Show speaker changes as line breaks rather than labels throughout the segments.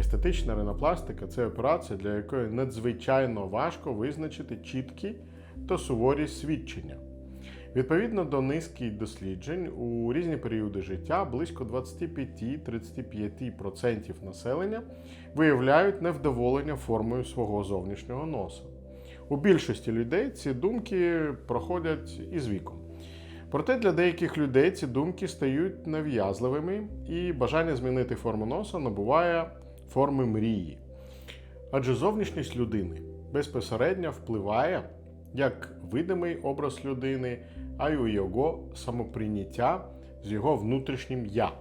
Естетична ринопластика це операція, для якої надзвичайно важко визначити чіткі та суворі свідчення. Відповідно до низки досліджень, у різні періоди життя близько 25-35% населення виявляють невдоволення формою свого зовнішнього носа. У більшості людей ці думки проходять із віком. Проте для деяких людей ці думки стають нав'язливими, і бажання змінити форму носа набуває форми мрії. Адже зовнішність людини безпосередньо впливає як видимий образ людини, а й у його самоприйняття з його внутрішнім я.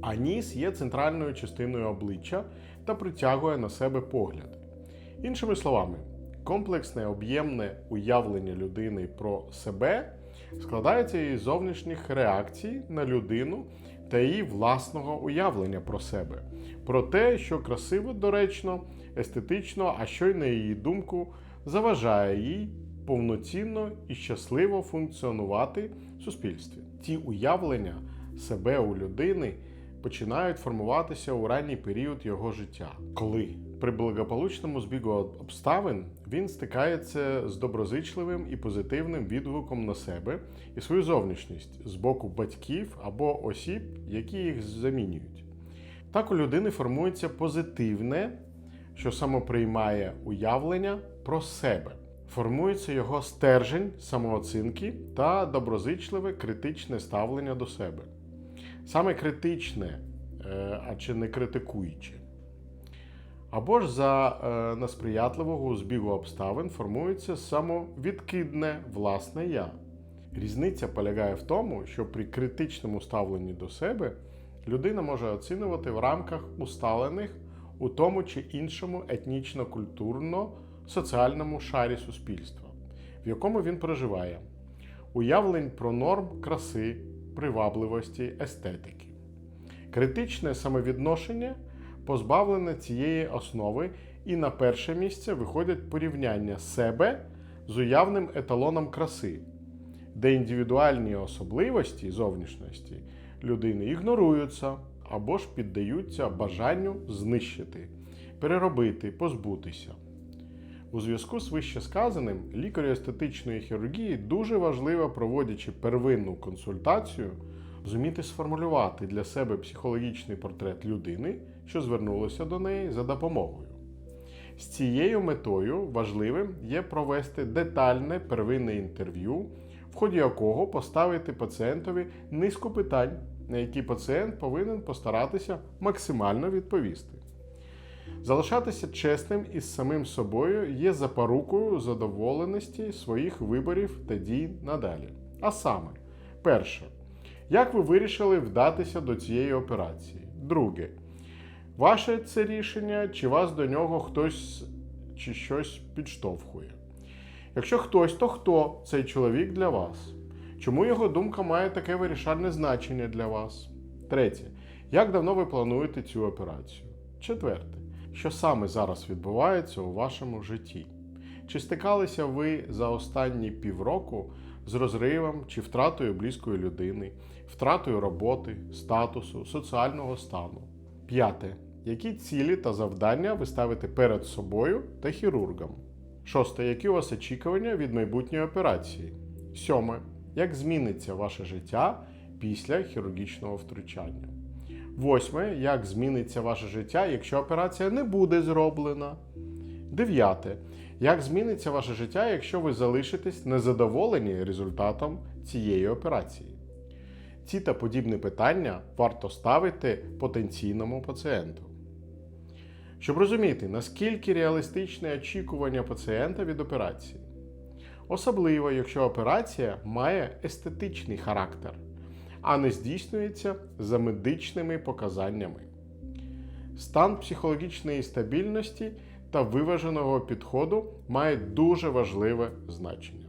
А ніс є центральною частиною обличчя та притягує на себе погляд. Іншими словами, комплексне об'ємне уявлення людини про себе складається із зовнішніх реакцій на людину та її власного уявлення про себе, про те, що красиво, доречно, естетично, а що й на її думку заважає їй повноцінно і щасливо функціонувати в суспільстві. Ті уявлення себе у людини починають формуватися у ранній період його життя, коли при благополучному збігу обставин він стикається з доброзичливим і позитивним відгуком на себе і свою зовнішність з боку батьків або осіб, які їх замінюють. Так у людини формується позитивне, що самоприймає уявлення про себе. Формується його стержень самооцінки та доброзичливе критичне ставлення до себе. Саме критичне, е, а чи не критикуюче. Або ж за е, несприятливого збігу обставин формується самовідкидне власне я. Різниця полягає в тому, що при критичному ставленні до себе людина може оцінювати в рамках усталених у тому чи іншому етнічно-культурно соціальному шарі суспільства, в якому він проживає, уявлень про норм краси, привабливості, естетики. Критичне самовідношення позбавлене цієї основи, і на перше місце виходять порівняння себе з уявним еталоном краси, де індивідуальні особливості зовнішності людини ігноруються або ж піддаються бажанню знищити, переробити, позбутися. У зв'язку з вище сказаним, лікарю естетичної хірургії дуже важливо, проводячи первинну консультацію, зуміти сформулювати для себе психологічний портрет людини, що звернулася до неї за допомогою. З цією метою важливим є провести детальне первинне інтерв'ю, в ході якого поставити пацієнтові низку питань, на які пацієнт повинен постаратися максимально відповісти. Залишатися чесним із самим собою є запорукою задоволеності своїх виборів та дій надалі. А саме, перше, як ви вирішили вдатися до цієї операції? Друге, ваше це рішення, чи вас до нього хтось чи щось підштовхує? Якщо хтось, то хто цей чоловік для вас? Чому його думка має таке вирішальне значення для вас? Третє. Як давно ви плануєте цю операцію? Четверте. Що саме зараз відбувається у вашому житті? Чи стикалися ви за останні півроку з розривом чи втратою близької людини, втратою роботи, статусу, соціального стану? П'яте. Які цілі та завдання ви ставите перед собою та хірургом? Шосте. Які у вас очікування від майбутньої операції? Сьоме. Як зміниться ваше життя після хірургічного втручання? Восьме. Як зміниться ваше життя, якщо операція не буде зроблена? Дев'яте. Як зміниться ваше життя, якщо ви залишитесь незадоволені результатом цієї операції? Ці та подібні питання варто ставити потенційному пацієнту. Щоб розуміти, наскільки реалістичне очікування пацієнта від операції. Особливо, якщо операція має естетичний характер, а не здійснюється за медичними показаннями. Стан психологічної стабільності та виваженого підходу має дуже важливе значення.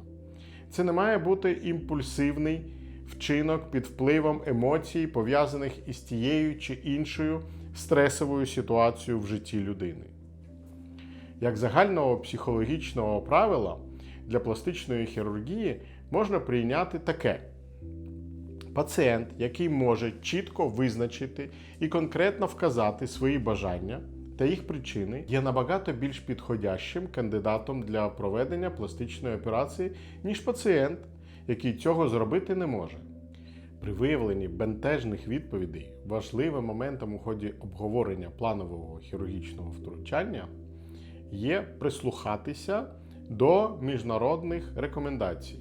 Це не має бути імпульсивний вчинок під впливом емоцій, пов'язаних із тією чи іншою стресовою ситуацією в житті людини. Як загального психологічного правила, для пластичної хірургії можна прийняти таке. Пацієнт, який може чітко визначити і конкретно вказати свої бажання та їх причини, є набагато більш підходящим кандидатом для проведення пластичної операції, ніж пацієнт, який цього зробити не може. При виявленні бентежних відповідей важливим моментом у ході обговорення планового хірургічного втручання є прислухатися до міжнародних рекомендацій,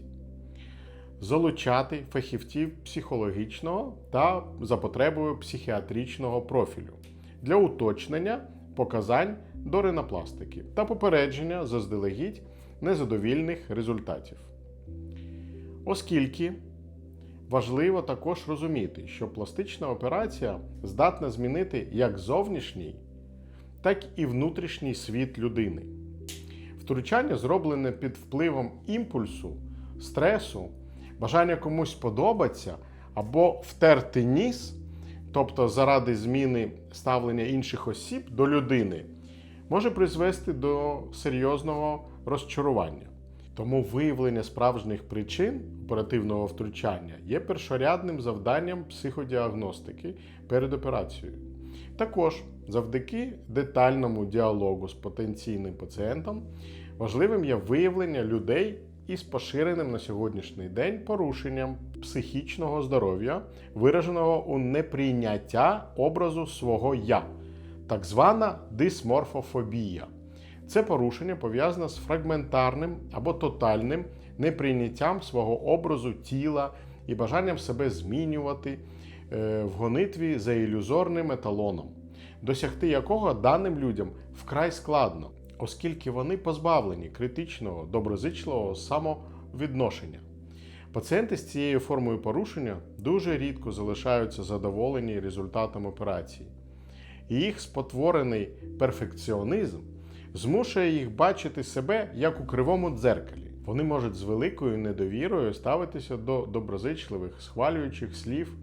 залучати фахівців психологічного та за потребою психіатричного профілю для уточнення показань до ринопластики та попередження заздалегідь незадовільних результатів. Оскільки важливо також розуміти, що пластична операція здатна змінити як зовнішній, так і внутрішній світ людини. Втручання зроблене під впливом імпульсу, стресу, бажання комусь подобатися або втерти ніс, тобто заради зміни ставлення інших осіб до людини, може призвести до серйозного розчарування. Тому виявлення справжніх причин оперативного втручання є першорядним завданням психодіагностики перед операцією. Також завдяки детальному діалогу з потенційним пацієнтом важливим є виявлення людей із поширеним на сьогоднішній день порушенням психічного здоров'я, вираженого у неприйняття образу свого я, так звана дисморфофобія. Це порушення пов'язане з фрагментарним або тотальним неприйняттям свого образу тіла і бажанням себе змінювати е, в гонитві за ілюзорним еталоном, досягти якого даним людям вкрай складно, оскільки вони позбавлені критичного, доброзичливого самовідношення. Пацієнти з цією формою порушення дуже рідко залишаються задоволені результатом операції. Їх спотворений перфекціонізм змушує їх бачити себе як у кривому дзеркалі. Вони можуть з великою недовірою ставитися до доброзичливих, схвалюючих слів,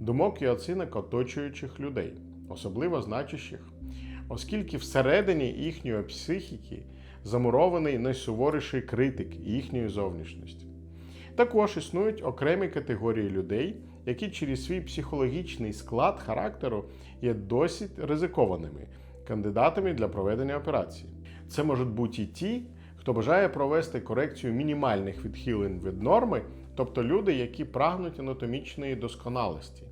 думок і оцінок оточуючих людей, особливо значущих, оскільки всередині їхньої психіки замурований найсуворіший критик їхньої зовнішності. Також існують окремі категорії людей, які через свій психологічний склад характеру є досить ризикованими кандидатами для проведення операції. Це можуть бути і ті, хто бажає провести корекцію мінімальних відхилень від норми, тобто люди, які прагнуть анатомічної досконалості,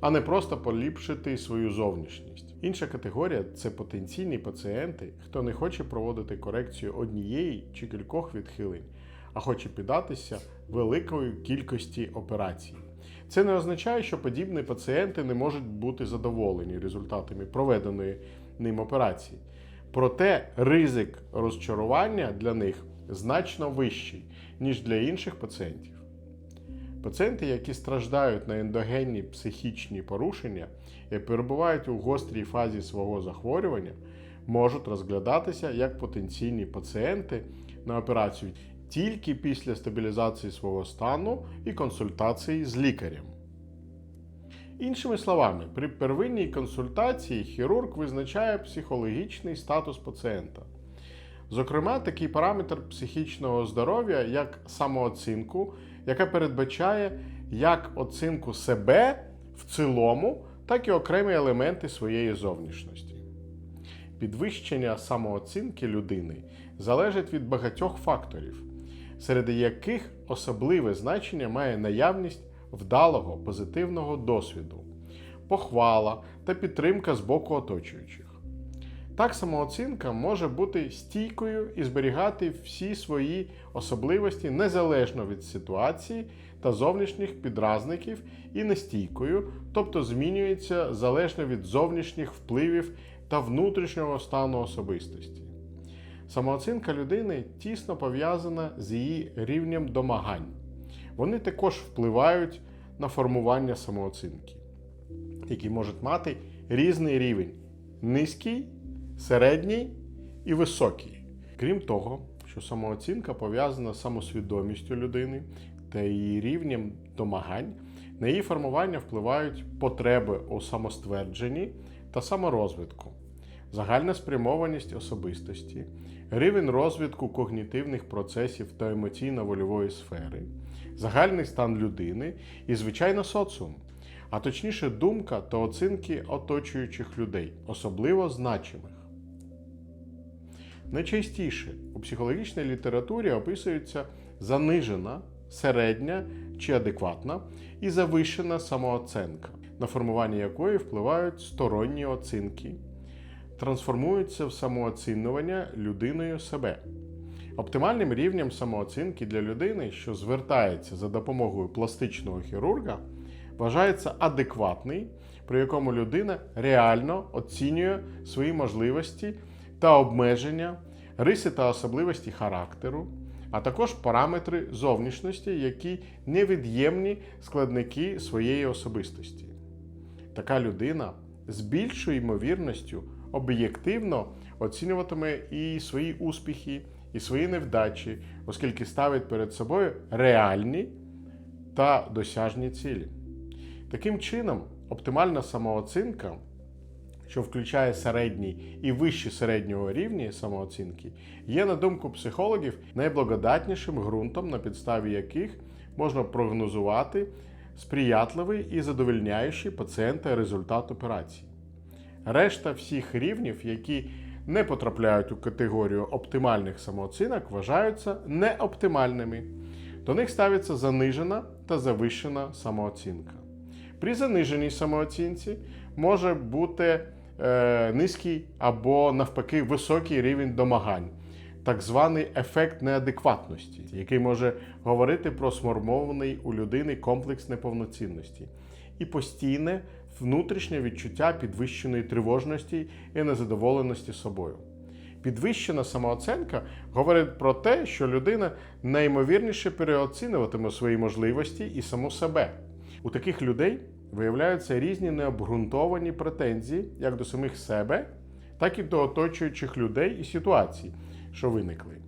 а не просто поліпшити свою зовнішність. Інша категорія це потенційні пацієнти, хто не хоче проводити корекцію однієї чи кількох відхилень, а хоче піддатися великої кількості операцій. Це не означає, що подібні пацієнти не можуть бути задоволені результатами проведеної ним операції. Проте ризик розчарування для них значно вищий, ніж для інших пацієнтів. Пацієнти, які страждають на ендогенні психічні порушення і перебувають у гострій фазі свого захворювання, можуть розглядатися як потенційні пацієнти на операцію тільки після стабілізації свого стану і консультації з лікарем. Іншими словами, при первинній консультації хірург визначає психологічний статус пацієнта. Зокрема, такий параметр психічного здоров'я, як самооцінку, яка передбачає як оцінку себе в цілому, так і окремі елементи своєї зовнішності. Підвищення самооцінки людини залежить від багатьох факторів, серед яких особливе значення має наявність вдалого позитивного досвіду, похвала та підтримка з боку оточуючих. Так самооцінка може бути стійкою і зберігати всі свої особливості незалежно від ситуації та зовнішніх підразників і нестійкою, тобто змінюється залежно від зовнішніх впливів та внутрішнього стану особистості. Самооцінка людини тісно пов'язана з її рівнем домагань. Вони також впливають на формування самооцінки, які можуть мати різний рівень низький, середній і високий. Крім того, що самооцінка пов'язана з самосвідомістю людини та її рівнем домагань, на її формування впливають потреби у самоствердженні та саморозвитку, загальна спрямованість особистості, рівень розвитку когнітивних процесів та емоційно-вольової сфери, загальний стан людини і, звичайно, соціум, а точніше, думка та оцінки оточуючих людей, особливо значимих. Найчастіше у психологічній літературі описується занижена, середня чи адекватна і завищена самооценка, на формування якої впливають сторонні оцінки, трансформуються в самооцінювання людиною себе. Оптимальним рівнем самооцінки для людини, що звертається за допомогою пластичного хірурга, вважається адекватний, при якому людина реально оцінює свої можливості та обмеження, риси та особливості характеру, а також параметри зовнішності, які невід'ємні складники своєї особистості. Така людина з більшою ймовірністю об'єктивно оцінюватиме і свої успіхи, і свої невдачі, оскільки ставить перед собою реальні та досяжні цілі. Таким чином, оптимальна самооцінка, що включає середній і вищі середнього рівні самооцінки, є, на думку психологів, найблагодатнішим ґрунтом, на підставі яких можна прогнозувати сприятливий і задовольняючий пацієнта результат операції. Решта всіх рівнів, які не потрапляють у категорію оптимальних самооцінок, вважаються неоптимальними. До них ставиться занижена та завищена самооцінка. При заниженій самооцінці може бути е, низький або навпаки високий рівень домагань, так званий ефект неадекватності, який може говорити про сформований у людини комплекс неповноцінності і постійне внутрішнє відчуття підвищеної тривожності і незадоволеності собою. Підвищена самооцінка говорить про те, що людина найімовірніше переоцінюватиме свої можливості і саму себе. У таких людей виявляються різні необґрунтовані претензії як до самих себе, так і до оточуючих людей і ситуацій, що виникли.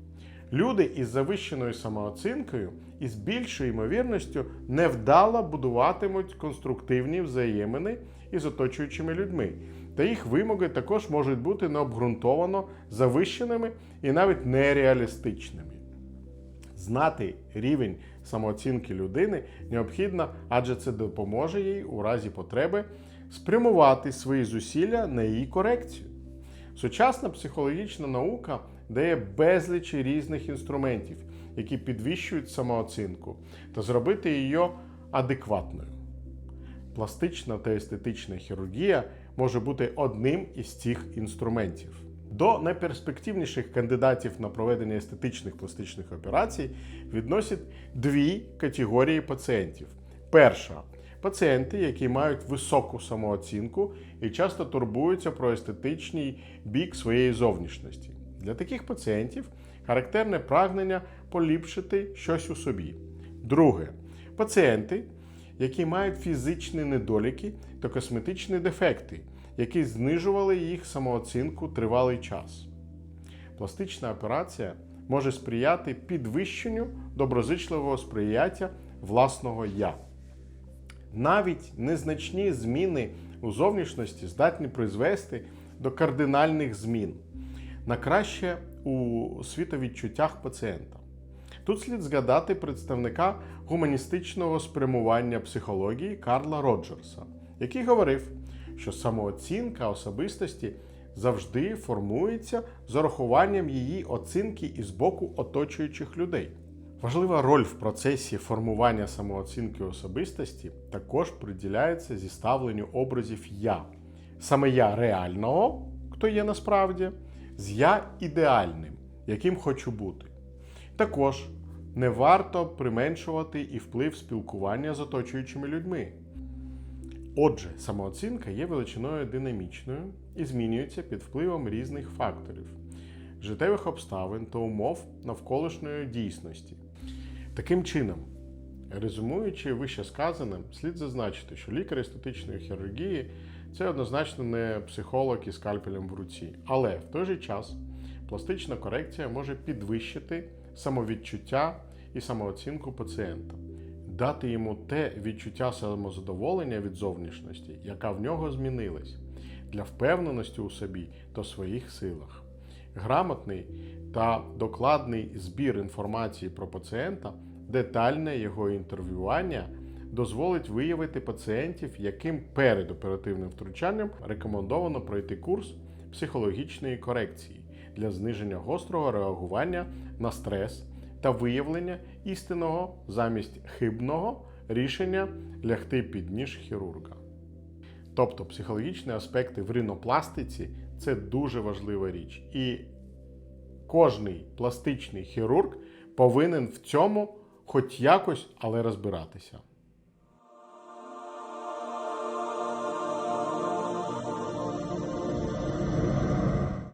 Люди із завищеною самооцінкою і з більшою ймовірністю невдало будуватимуть конструктивні взаємини із оточуючими людьми, та їх вимоги також можуть бути необґрунтовано завищеними і навіть нереалістичними. Знати рівень самооцінки людини необхідно, адже це допоможе їй у разі потреби спрямувати свої зусилля на її корекцію. Сучасна психологічна наука дає безліч різних інструментів, які підвищують самооцінку, та зробити її адекватною. Пластична та естетична хірургія може бути одним із цих інструментів. До найперспективніших кандидатів на проведення естетичних пластичних операцій відносять дві категорії пацієнтів. Перша пацієнти, які мають високу самооцінку і часто турбуються про естетичний бік своєї зовнішності. Для таких пацієнтів характерне прагнення поліпшити щось у собі. Друге пацієнти, які мають фізичні недоліки та косметичні дефекти, які знижували їх самооцінку тривалий час. Пластична операція може сприяти підвищенню доброзичливого сприяття власного я. Навіть незначні зміни у зовнішності здатні призвести до кардинальних змін на краще у світовідчуттях пацієнта. Тут слід згадати представника гуманістичного спрямування психології Карла Роджерса, який говорив, що самооцінка особистості завжди формується з урахуванням її оцінки із боку оточуючих людей. Важлива роль в процесі формування самооцінки особистості також приділяється зіставленню образів я, саме я реального, хто є насправді, з я ідеальним, яким хочу бути. Також не варто применшувати і вплив спілкування з оточуючими людьми. Отже, самооцінка є величиною динамічною і змінюється під впливом різних факторів, життєвих обставин та умов навколишньої дійсності. Таким чином, резюмуючи вище сказане, слід зазначити, що лікар естетичної хірургії це однозначно не психолог із скальпелем в руці, але в той же час пластична корекція може підвищити самовідчуття і самооцінку пацієнта, дати йому те відчуття самозадоволення від зовнішності, яка в нього змінилась. для впевненості у собі та своїх силах. Грамотний та докладний збір інформації про пацієнта, детальне його інтерв'ювання дозволить виявити пацієнтів, яким перед оперативним втручанням рекомендовано пройти курс психологічної корекції для зниження гострого реагування на стрес та виявлення істинного замість хибного рішення лягти під ніж хірурга. Тобто психологічні аспекти в ринопластиці це дуже важлива річ. І кожний пластичний хірург повинен в цьому хоч якось, але розбиратися.